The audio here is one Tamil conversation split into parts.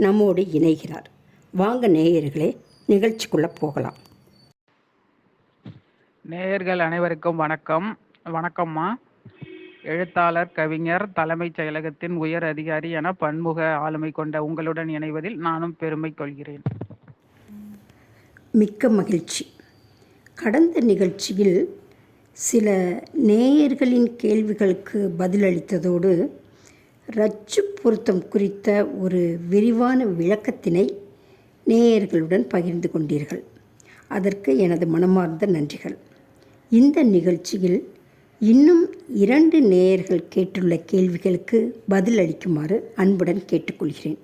நம்மோடு இணைகிறார். வாங்க நேயர்களே நிகழ்ச்சிக்குள்ளே போகலாம். நேயர்கள் அனைவருக்கும் வணக்கம். வணக்கம்மா. எழுத்தாளர் கவிஞர் தலைமைச் செயலகத்தின் உயர் அதிகாரி என பன்முக ஆளுமை கொண்ட உங்களுடன் இணைவதில் நானும் பெருமை கொள்கிறேன். மிக்க மகிழ்ச்சி. கடந்த நிகழ்ச்சியில் சில நேயர்களின் கேள்விகளுக்கு பதிலளித்ததோடு ரச்சு பொருத்தம் குறித்த ஒரு விரிவான விளக்கத்தினை நேயர்களுடன் பகிர்ந்து கொண்டீர்கள். அதற்கு எனது மனமார்ந்த நன்றிகள். இந்த நிகழ்ச்சியில் இன்னும் இரண்டு நேயர்கள் கேட்டுள்ள கேள்விகளுக்கு பதிலளிக்குமாறு அன்புடன் கேட்டுக்கொள்கிறேன்.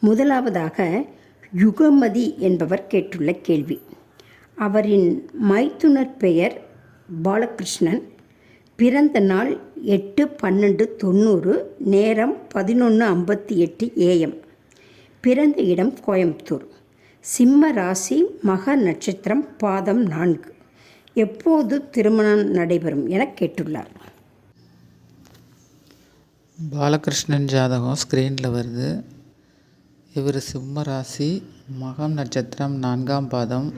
முதலாவதாக யுகமதி என்பவர் கேட்டுள்ள கேள்வி. அவரின் மைத்துனர் பெயர் பாலகிருஷ்ணன். பிறந்த நாள் எட்டு பன்னெண்டு தொண்ணூறு நேரம் பதினொன்று ஐம்பத்தி எட்டு ஏஎம் பிறந்த இடம் கோயம்புத்தூர். சிம்ம ராசி மக நட்சத்திரம் பாதம் நான்கு. எப்போது திருமணம் நடைபெறும் என கேட்டுள்ளார். பாலகிருஷ்ணன் ஜாதகம் ஸ்க்ரீனில் வருது. இவர் சிம்ம ராசி மகம் நட்சத்திரம் நான்காம் பாதம்.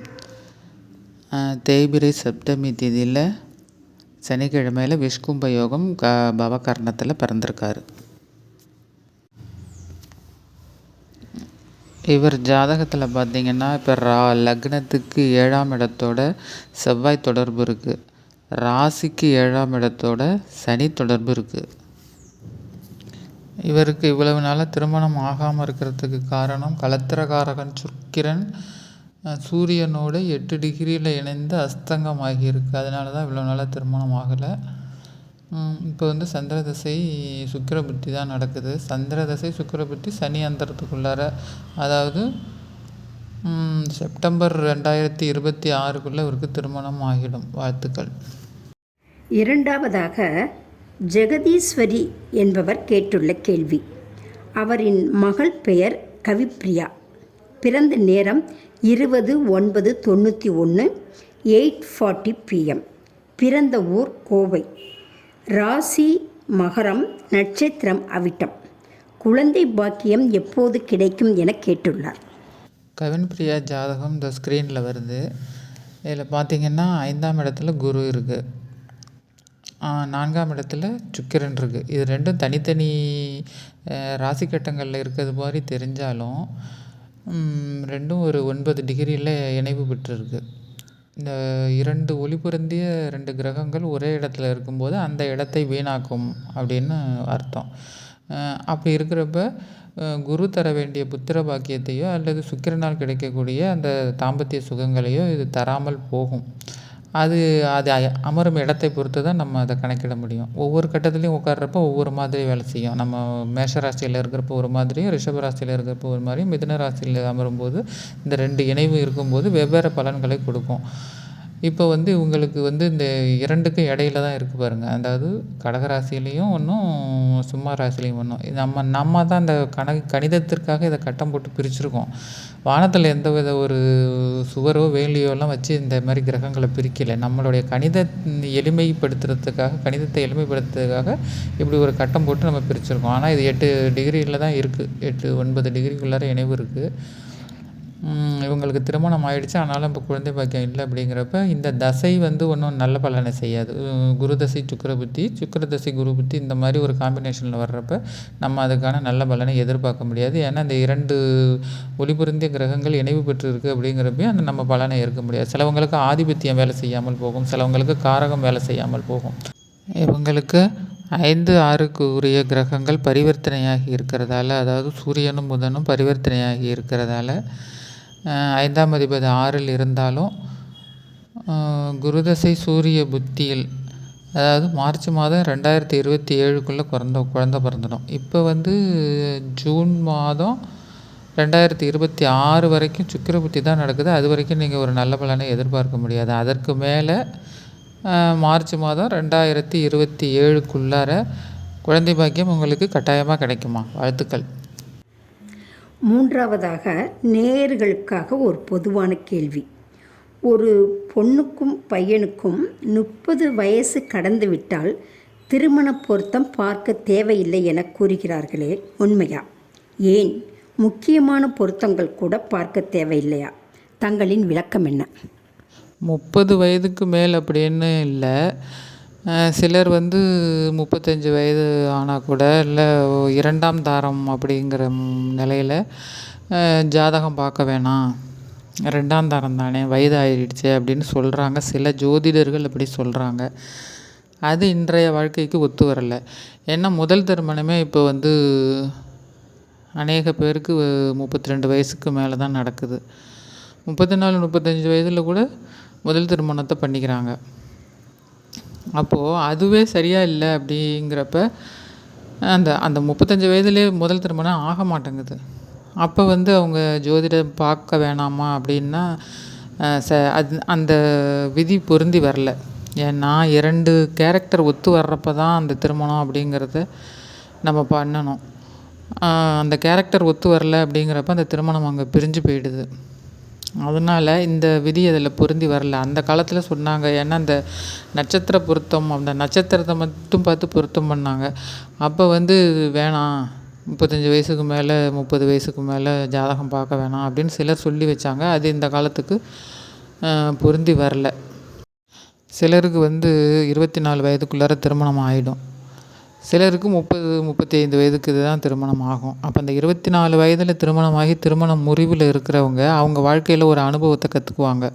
தேய்பிரை சப்தமி தேதியில் சனிக்கிழமையில் விஷ்கும்ப யோகம் க பவகர்ணத்தில் பிறந்திருக்காரு. இவர் ஜாதகத்தில் பார்த்தீங்கன்னா இப்போ ரா லக்னத்துக்கு ஏழாம் இடத்தோட செவ்வாய் தொடர்பு இருக்குது ராசிக்கு ஏழாம் இடத்தோட சனி தொடர்பு இருக்குது இவருக்கு இவ்வளவு நாளாக திருமணம் ஆகாமல் இருக்கிறதுக்கு காரணம் கலத்திரகாரகன் சுக்கிரன் சூரியனோடு எட்டு டிகிரியில் இணைந்து அஸ்தங்கம் ஆகியிருக்கு அதனால தான் இவ்வளோ நாளாக திருமணம் ஆகலை. இப்போ வந்து சந்திர தசை சுக்கிர புத்தி தான் நடக்குது. சந்திர தசை சுக்கிர புத்தி சனி அந்தரத்துக்குள்ளார அதாவது செப்டம்பர் ரெண்டாயிரத்தி இருபத்தி ஆறுக்குள்ளே இவருக்கு திருமணம் ஆகிடும். வாழ்த்துக்கள். இரண்டாவதாக ஜெகதீஸ்வரி என்பவர் கேட்டுள்ள கேள்வி. அவரின் மகள் பெயர் கவிப்ரியா. பிறந்த நேரம் இருபது ஒன்பது தொண்ணூற்றி ஒன்று எயிட் ஃபார்ட்டி பிஎம் பிறந்த ஊர் கோவை. ராசி மகரம் நட்சத்திரம் அவிட்டம். குழந்தை பாக்கியம் எப்போது கிடைக்கும் என கேட்டுள்ளார். கவின் பிரியா ஜாதகம் இந்த ஸ்க்ரீனில் வருது. இதில் பார்த்தீங்கன்னா ஐந்தாம் இடத்துல குரு இருக்குது நான்காம் இடத்துல சுக்கிரன் இருக்குது இது ரெண்டும் தனித்தனி ராசி கட்டங்களில் இருக்கிறது மாதிரி தெரிஞ்சாலும் ரெண்டும் ஒரு ஒன்பது டிகிரியில் இணைவு பெற்றிருக்கு. இந்த இரண்டு ஒளி பொருந்திய ரெண்டு கிரகங்கள் ஒரே இடத்துல இருக்கும்போது அந்த இடத்தை வீணாக்கும் அப்படின்னு அர்த்தம். அப்படி இருக்கிறப்ப குரு தர வேண்டிய புத்திர பாக்கியத்தையோ அல்லது சுக்கிரனால் கிடைக்கக்கூடிய அந்த தாம்பத்திய சுகங்களையோ இது தராமல் போகும். அது அது அமரும் இடத்தை பொறுத்து தான் நம்ம அதை கணக்கிட முடியும். ஒவ்வொரு கட்டத்துலேயும் உட்கார்றப்ப ஒவ்வொரு மாதிரி வேலை செய்யும். நம்ம மேஷ ராசியில் இருக்கிறப்போ ஒரு மாதிரியும் ரிஷப ராசியில் இருக்கிறப்போ ஒரு மாதிரியும் மிதுன ராசியில் அமரும்போது இந்த ரெண்டு இணைவு இருக்கும்போது வெவ்வேறு பலன்களை கொடுக்கும். இப்போ வந்து இவங்களுக்கு வந்து இந்த இரண்டுக்கும் இடையில தான் இருக்குது பாருங்கள் அதாவது கடகராசிலேயும் ஒன்றும் சிம்ம ராசிலையும் ஒன்றும் நம்ம நம்ம தான் இந்த கண கணிதத்திற்காக இதை கட்டம் போட்டு பிரிச்சுருக்கோம். வானத்தில் எந்த வித ஒரு சுவரோ வேலியோலாம் வச்சு இந்த மாதிரி கிரகங்களை பிரிக்கலை. நம்மளுடைய கணித எளிமைப்படுத்துறதுக்காக கணிதத்தை எளிமைப்படுத்துறதுக்காக இப்படி ஒரு கட்டம் போட்டு நம்ம பிரிச்சுருக்கோம். ஆனால் இது எட்டு டிகிரியில் தான் இருக்குது எட்டு ஒன்பது டிகிரிக்குள்ளார இணைவு இருக்குது இவங்களுக்கு திருமணம் ஆயிடுச்சு. ஆனாலும் இப்போ குழந்தை பாக்கியம் இல்லை அப்படிங்கிறப்ப இந்த தசை வந்து ஒன்றும் நல்ல பலனை செய்யாது. குரு தசை சுக்கர புத்தி சுக்கர தசை குரு புத்தி இந்த மாதிரி ஒரு காம்பினேஷனில் வர்றப்ப நம்ம அதுக்கான நல்ல பலனை எதிர்பார்க்க முடியாது. ஏன்னா இந்த இரண்டு ஒளிபுருந்திய கிரகங்கள் இணைவு பெற்று இருக்குது அப்படிங்கிறப்பையும் அந்த நம்ம பலனை ஏற்க முடியாது. சிலவங்களுக்கு ஆதிபத்தியம் வேலை செய்யாமல் போகும். சிலவங்களுக்கு காரகம் வேலை செய்யாமல் போகும். இவங்களுக்கு ஐந்து ஆறுக்கு உரிய கிரகங்கள் பரிவர்த்தனையாகி இருக்கிறதால அதாவது சூரியனும் புதனும் பரிவர்த்தனையாகி இருக்கிறதால ஐந்தாம் அதிபதி ஆறில் இருந்தாலும் குருதசை சூரிய புத்தியில் அதாவது மார்ச் மாதம் ரெண்டாயிரத்தி இருபத்தி ஏழுக்குள்ளே பிறந்த குழந்த பிறந்துடும். இப்போ வந்து ஜூன் மாதம் ரெண்டாயிரத்தி இருபத்தி ஆறு வரைக்கும் சுக்கிர புத்தி தான் நடக்குது. அது வரைக்கும் நீங்கள் ஒரு நல்ல பலனை எதிர்பார்க்க முடியாது. அதற்கு மேலே மார்ச் மாதம் ரெண்டாயிரத்தி இருபத்தி ஏழுக்குள்ளார குழந்தை பாக்கியம் உங்களுக்கு கட்டாயமாக கிடைக்குமா? வாழ்த்துக்கள். மூன்றாவதாக நேயர்களுக்காக ஒரு பொதுவான கேள்வி. ஒரு பொண்ணுக்கும் பையனுக்கும் முப்பது வயசு கடந்து விட்டால் திருமண பொருத்தம் பார்க்க தேவையில்லை என கூறுகிறார்களே உண்மையா? ஏன்? முக்கியமான பொருத்தங்கள் கூட பார்க்க தேவையில்லையா? தங்களின் விளக்கம் என்ன? முப்பது வயதுக்கு மேல் அப்படின்னு இல்லை. சிலர் வந்து முப்பத்தஞ்சு வயது ஆனால் கூட இல்லை இரண்டாம் தாரம் அப்படிங்கிற நிலையில் ஜாதகம் பார்க்க வேணாம். ரெண்டாம் தாரம் தானே வயது ஆயிடுச்சு அப்படின்னு சொல்கிறாங்க சில ஜோதிடர்கள் அப்படி சொல்கிறாங்க அது இன்றைய வாழ்க்கைக்கு ஒத்து வரலை. ஏன்னா முதல் திருமணமே இப்போ வந்து அநேக பேருக்கு முப்பத்தி ரெண்டு வயசுக்கு மேலே தான் நடக்குது. முப்பத்தி நாலு முப்பத்தஞ்சு வயதில் கூட முதல் திருமணத்தை பண்ணிக்கிறாங்க. அப்போது அதுவே சரியாக இல்லை அப்படிங்கிறப்ப அந்த அந்த முப்பத்தஞ்சு வயதுலேயே முதல் திருமணம் ஆக மாட்டேங்குது. அப்போ வந்து அவங்க ஜோதிடம் பார்க்க வேணாமா அப்படின்னா ச அது அந்த விதி பொருந்தி வரல. ஏன்னா இரண்டு கேரக்டர் ஒத்து வர்றப்ப தான் அந்த திருமணம் அப்படிங்கிறத நம்ம பண்ணணும். அந்த கேரக்டர் ஒத்து வரல அப்படிங்கிறப்ப அந்த திருமணம் அங்கே பிரிஞ்சு போயிடுது. அதனால் இந்த விதி அதில் பொருந்தி வரல. அந்த காலத்தில் சொன்னாங்க ஏன்னா அந்த நட்சத்திர பொருத்தம் அந்த நட்சத்திரத்தை மட்டும் பார்த்து பொருத்தம் பண்ணாங்க. அப்போ வந்து வேணாம் முப்பத்தஞ்சு வயசுக்கு மேலே முப்பது வயசுக்கு மேலே ஜாதகம் பார்க்க வேணாம் அப்படின்னு சிலர் சொல்லி வச்சாங்க. அது இந்த காலத்துக்கு பொருந்தி வரல. சிலருக்கு வந்து இருபத்தி நாலு வயதுக்குள்ளார திருமணம் ஆகிடும் சிலருக்கு முப்பது முப்பத்தி ஐந்து வயதுக்கு தான் திருமணம் ஆகும் அப்போ அந்த இருபத்தி நாலு வயதில் திருமணமாகி திருமணம் முறிவில் இருக்கிறவங்க அவங்க வாழ்க்கையில் ஒரு அனுபவத்தை கற்றுக்குவாங்க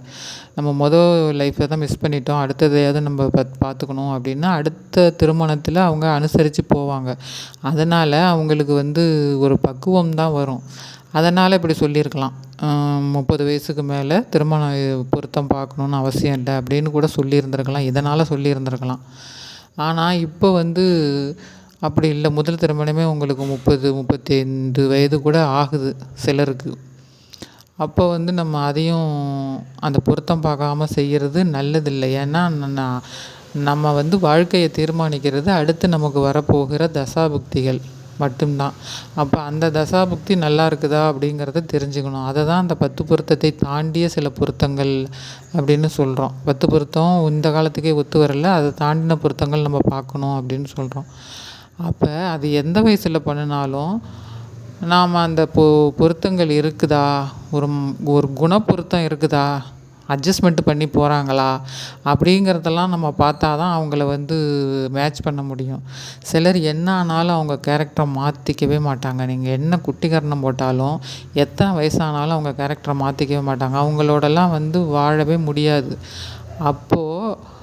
நம்ம மொதல் லைஃப்பை தான் மிஸ் பண்ணிட்டோம். அடுத்ததையாவது நம்ம பத் பார்த்துக்கணும் அப்படின்னா அடுத்த திருமணத்தில் அவங்க அனுசரித்து போவாங்க. அதனால் அவங்களுக்கு வந்து ஒரு பக்குவம் தான் வரும். அதனால் இப்படி சொல்லியிருக்கலாம். முப்பது வயசுக்கு மேலே திருமணம் பொருத்தம் பார்க்கணுன்னு அவசியம் இல்லை அப்படின்னு கூட சொல்லியிருந்திருக்கலாம். இதனால் சொல்லியிருந்திருக்கலாம். ஆனால் இப்போ வந்து அப்படி இல்லை. முதல் திருமணமே உங்களுக்கு முப்பது முப்பத்தைந்து வயது கூட ஆகுது சிலருக்கு. அப்போ வந்து நம்ம அதையும் அந்த பொருத்தம் பார்க்காம செய்கிறது நல்லதில்லை. ஏன்னா நம்ம வந்து வாழ்க்கையை தீர்மானிக்கிறது அடுத்து நமக்கு வரப்போகிற தசாபுக்திகள். மட்டும்தான். அப்போ அந்த தசாபுக்தி நல்லா இருக்குதா அப்படிங்கிறத தெரிஞ்சுக்கணும். அதை தான் அந்த பத்து பொருத்தத்தை தாண்டிய சில பொருத்தங்கள் அப்படின்னு சொல்கிறோம் பத்து பொருத்தம் இந்த காலத்துக்கே ஒத்து வரல அதை தாண்டின பொருத்தங்கள் நம்ம பார்க்கணும் அப்படின்னு சொல்கிறோம் அப்போ அது எந்த வயசில் பண்ணினாலும் நாம் அந்த பொ பொருத்தங்கள் இருக்குதா? ஒரு ஒரு ஒரு குணப்பொருத்தம் இருக்குதா? அட்ஜஸ்ட்மெண்ட் பண்ணி போகிறாங்களா அப்படிங்கிறதெல்லாம் நம்ம பார்த்தா தான் அவங்கள வந்து மேட்ச் பண்ண முடியும். சிலர் என்ன ஆனாலும் அவங்க கேரக்டரை மாற்றிக்கவே மாட்டாங்க. நீங்கள் என்ன குட்டிகரணம் போட்டாலும் எத்தனை வயசானாலும் அவங்க கேரக்டரை மாற்றிக்கவே மாட்டாங்க. அவங்களோடலாம் வந்து வாழவே முடியாது. அப்போது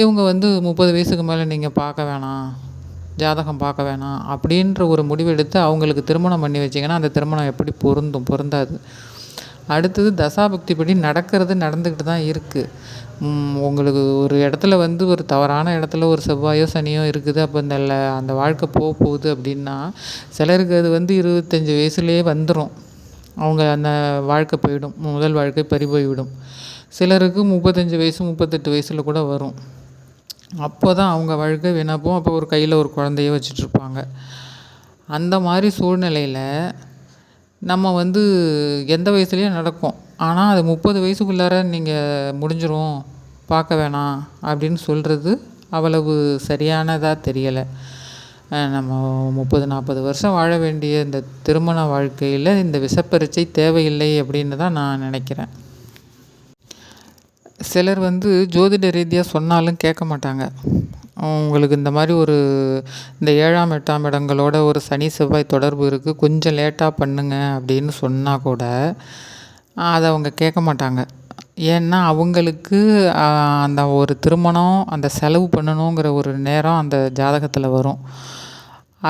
இவங்க வந்து முப்பது வயசுக்கு மேலே நீங்கள் பார்க்க வேணாம். ஜாதகம் பார்க்க வேணாம். அப்படின்ற ஒரு முடிவெடுத்து அவங்களுக்கு திருமணம் பண்ணி வச்சிங்கன்னா அந்த திருமணம் எப்படி பொருந்தும் பொருந்தாது. அடுத்தது தசாபக்தி படி நடக்கிறது நடந்துக்கிட்டு தான் இருக்குது உங்களுக்கு ஒரு இடத்துல வந்து ஒரு தவறான இடத்துல ஒரு செவ்வாயோ சனியோ இருக்குது அப்போ இந்த அந்த வாழ்க்கை போக போகுது அப்படின்னா சிலருக்கு அது வந்து இருபத்தஞ்சி வயசுலேயே வந்துடும் அவங்க அந்த வாழ்க்கை போயிடும் முதல் வாழ்க்கை பறி போய்விடும் சிலருக்கு முப்பத்தஞ்சு வயசு முப்பத்தெட்டு வயசில் கூட வரும். அப்போ தான் அவங்க வாழ்க்கை வீணாப்போம் அப்போ ஒரு கையில் ஒரு குழந்தைய வச்சுட்ருப்பாங்க அந்த மாதிரி சூழ்நிலையில் நம்ம வந்து எந்த வயசுலேயும் நடக்கும். ஆனால் அது முப்பது வயசுக்குள்ளார நீங்கள் முடிஞ்சிரும். பார்க்க வேணாம் அப்படின்னு சொல்கிறது அவ்வளவு சரியானதாக தெரியலை. நம்ம முப்பது நாற்பது வருஷம் வாழ வேண்டிய இந்த திருமண வாழ்க்கையில் இந்த விஷப்பரீட்சை தேவையில்லை அப்படின்னு தான் நான் நினைக்கிறேன். சிலர் வந்து ஜோதிட ரீதியாக சொன்னாலும் கேட்க மாட்டாங்க. உங்களுக்கு இந்த மாதிரி ஒரு இந்த ஏழாம் எட்டாம் இடங்களோட ஒரு சனி செவ்வாய் தொடர்பு இருக்குது கொஞ்சம் லேட்டாக பண்ணுங்க அப்படின்னு சொன்னால் கூட அதை அவங்க கேட்க மாட்டாங்க. ஏன்னா அவங்களுக்கு அந்த ஒரு திருமணம் அந்த செலவு பண்ணணுங்கிற ஒரு நேரம் அந்த ஜாதகத்தில் வரும்.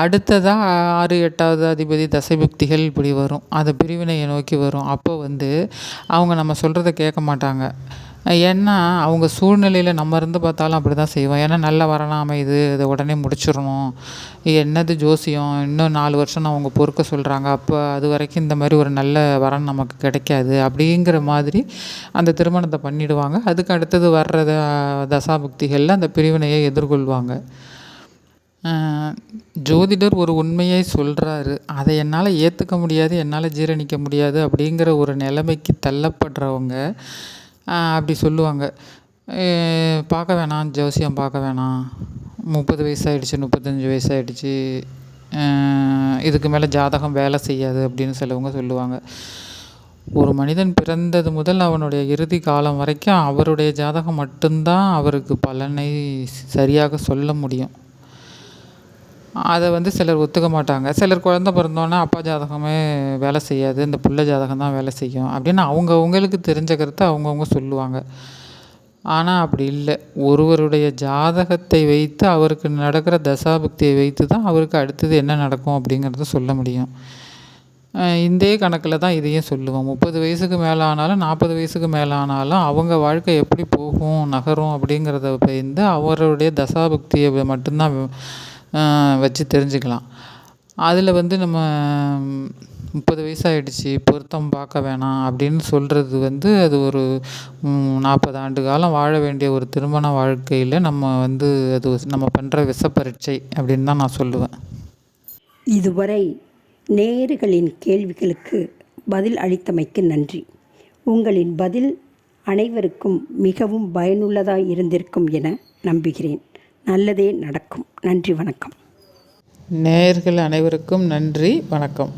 அடுத்ததாக ஆறு எட்டாவது அதிபதி தசைபுக்திகள் இப்படி வரும். அது பிரிவினையை நோக்கி வரும். அப்போ வந்து அவங்க நம்ம சொல்கிறத கேட்க மாட்டாங்க. ஏன்னா அவங்க சூழ்நிலையில் நம்ம இருந்து பார்த்தாலும் அப்படி தான் செய்வோம் ஏன்னா நல்ல வரணும் இது இதை உடனே முடிச்சிடணும். என்னது ஜோசியம்? இன்னும் நாலு வருஷம் அவங்க பொறுக்க சொல்கிறாங்க அப்போ அது வரைக்கும் இந்த மாதிரி ஒரு நல்ல வரன் நமக்கு கிடைக்காது அப்படிங்கிற மாதிரி அந்த திருமணத்தை பண்ணிடுவாங்க. அதுக்கு அடுத்தது வர்ற தசாபக்திகளில் தசாபுக்திகளில் அந்த பிரிவினையை எதிர்கொள்வாங்க. ஜோதிடர் ஒரு உண்மையை சொல்கிறாரு அதை என்னால் ஏற்றுக்க முடியாது என்னால் ஜீரணிக்க முடியாது அப்படிங்கிற ஒரு நிலைமைக்கு தள்ளப்படுறவங்க அப்படி சொல்லுவாங்க. பார்க்க வேணாம் ஜோசியம் பார்க்க வேணாம். முப்பது வயசாயிடுச்சு முப்பத்தஞ்சு வயசாயிடுச்சு. இதுக்கு மேலே ஜாதகம் வேலை செய்யாது அப்படின்னு சிலவங்க சொல்லுவாங்க. ஒரு மனிதன் பிறந்தது முதல் அவனுடைய இறுதி காலம் வரைக்கும் அவருடைய ஜாதகம் மட்டும்தான் அவருக்கு பலனை சரியாக சொல்ல முடியும். அதை வந்து சிலர் ஒத்துக்க மாட்டாங்க. சிலர் குழந்த பிறந்தோன்னே அப்பா ஜாதகமே வேலை செய்யாது. இந்த பிள்ளை ஜாதகம் தான் வேலை செய்யும் அப்படின்னு அவங்கவுங்களுக்கு தெரிஞ்ச கருத்தை அவங்கவுங்க சொல்லுவாங்க. ஆனால் அப்படி இல்லை. ஒருவருடைய ஜாதகத்தை வைத்து அவருக்கு நடக்கிற தசாபக்தியை வைத்து தான் அவருக்கு அடுத்தது என்ன நடக்கும் அப்படிங்கிறத சொல்ல முடியும். இந்தே கணக்கில் தான் இதையும் சொல்லுவோம். முப்பது வயசுக்கு மேலே ஆனாலும் நாற்பது வயசுக்கு மேலே ஆனாலும் அவங்க வாழ்க்கை எப்படி போகும் நகரும் அப்படிங்கிறத வந்து அவருடைய தசாபக்தியை மட்டும்தான் வச்சு தெரிஞ்சுக்கலாம். அதில் வந்து நம்ம முப்பது வயசாயிடுச்சு பொருத்தம் பார்க்க வேணாம் அப்படின்னு சொல்கிறது வந்து அது ஒரு நாற்பது ஆண்டு காலம் வாழ வேண்டிய ஒரு திருமண வாழ்க்கையில் நம்ம வந்து அது நம்ம பண்ணுற விஷப்பரீட்சை அப்படின்னு தான் நான் சொல்லுவேன். இதுவரை நேயர்களின் கேள்விகளுக்கு பதில் அளித்தமைக்கு நன்றி. உங்களின் பதில் அனைவருக்கும் மிகவும் பயனுள்ளதாக இருந்திருக்கும் என நம்புகிறேன். நல்லதே நடக்கும். நன்றி வணக்கம். நேயர்கள் அனைவருக்கும் நன்றி வணக்கம்.